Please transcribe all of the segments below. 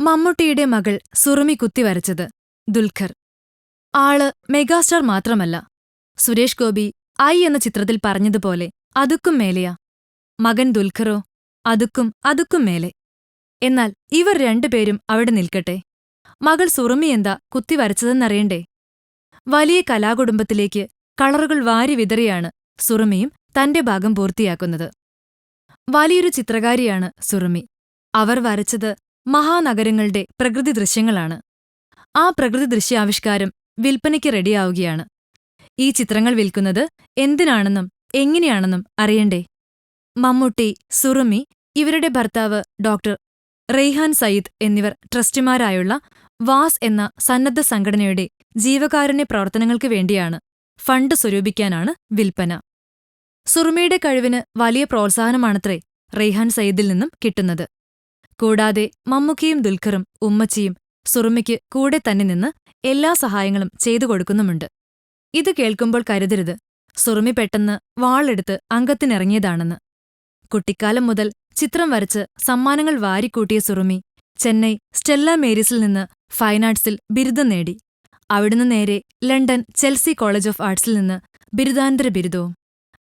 മമ്മൂട്ടിയുടെ മകൾ സുറുമി കുത്തിവരച്ചത് ദുൽഖർ. ആൾ മെഗാസ്റ്റാർ മാത്രമല്ല. സുരേഷ് ഗോപി ഐ എന്ന ചിത്രത്തിൽ പറഞ്ഞതുപോലെ അതുക്കും മേലെയാ. മകൻ ദുൽഖറോ അതുക്കും അതുക്കും മേലെ. എന്നാൽ ഇവർ രണ്ടുപേരും അവിടെ നിൽക്കട്ടെ. മകൾ സുറുമി എന്താ കുത്തിവരച്ചതെന്നറിയണ്ടേ? വലിയ കലാകുടുംബത്തിലേക്ക് കളറുകൾ വാരി വിതറിയാണ് സുറുമിയും തന്റെ ഭാഗം പൂർത്തിയാക്കുന്നത്. വലിയൊരു ചിത്രകാരിയാണ് സുറുമി. അവർ വരച്ചത് മഹാനഗരങ്ങളുടെ പ്രകൃതി ദൃശ്യങ്ങളാണ്. ആ പ്രകൃതി ദൃശ്യാവിഷ്കാരം വിൽപ്പനയ്ക്ക് റെഡിയാവുകയാണ്. ഈ ചിത്രങ്ങൾ വിൽക്കുന്നത് എന്തിനാണെന്നും എങ്ങനെയാണെന്നും അറിയണ്ടേ? മമ്മൂട്ടി സുറുമി ഇവരുടെ ഭർത്താവ് ഡോക്ടർ റെയ്ഹാൻ സയ്യിദ് എന്നിവർ ട്രസ്റ്റിമാരായുള്ള വാസ് എന്ന സന്നദ്ധ സംഘടനയുടെ ജീവകാരുണ്യ പ്രവർത്തനങ്ങൾക്ക് വേണ്ടിയാണ് ഫണ്ട് സ്വരൂപിക്കാനാണ് വിൽപ്പന. സുറുമിയുടെ കഴിവിന് വലിയ പ്രോത്സാഹനമാണത്രേ റെയ്ഹാൻ സയ്യിദിൽ നിന്നും കിട്ടുന്നത്. കൂടാതെ മമ്മൂക്കിയും ദുൽഖറും ഉമ്മച്ചിയും സുറുമയ്ക്ക് കൂടെ തന്നെ നിന്ന് എല്ലാ സഹായങ്ങളും ചെയ്തു കൊടുക്കുന്നുമുണ്ട്. ഇത് കേൾക്കുമ്പോൾ കരുതരുത്. സുറുമി പെട്ടെന്ന് വാളെടുത്ത് അംഗത്തിനിറങ്ങിയതാണെന്ന്. കുട്ടിക്കാലം മുതൽ ചിത്രം വരച്ച് സമ്മാനങ്ങൾ വാരിക്കൂട്ടിയ സുറുമി ചെന്നൈ സ്റ്റെല്ല മേരീസിൽ നിന്ന് ഫൈൻ ആർട്സിൽ ബിരുദം നേടി. അവിടുന്ന് നേരെ ലണ്ടൻ ചെൽസി കോളേജ് ഓഫ് ആർട്സിൽ നിന്ന് ബിരുദാനന്തര ബിരുദവും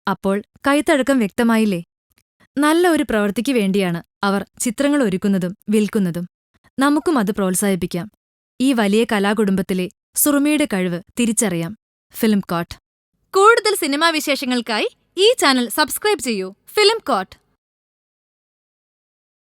അപ്പോൾ കൈത്തഴക്കം വ്യക്തമായില്ലേ? നല്ല ഒരു പ്രവൃത്തിക്ക് വേണ്ടിയാണ് അവർ ചിത്രങ്ങൾ ഒരുക്കുന്നതും വിൽക്കുന്നതും. നമുക്കും അത് പ്രോത്സാഹിപ്പിക്കാം. ഈ വലിയ കലാകുടുംബത്തിലെ സുറുമിയുടെ കഴിവ് തിരിച്ചറിയാം. ഫിലിം കോട്ട്. കൂടുതൽ സിനിമാ വിശേഷങ്ങൾക്കായി ഈ ചാനൽ സബ്സ്ക്രൈബ് ചെയ്യൂ. Film coat.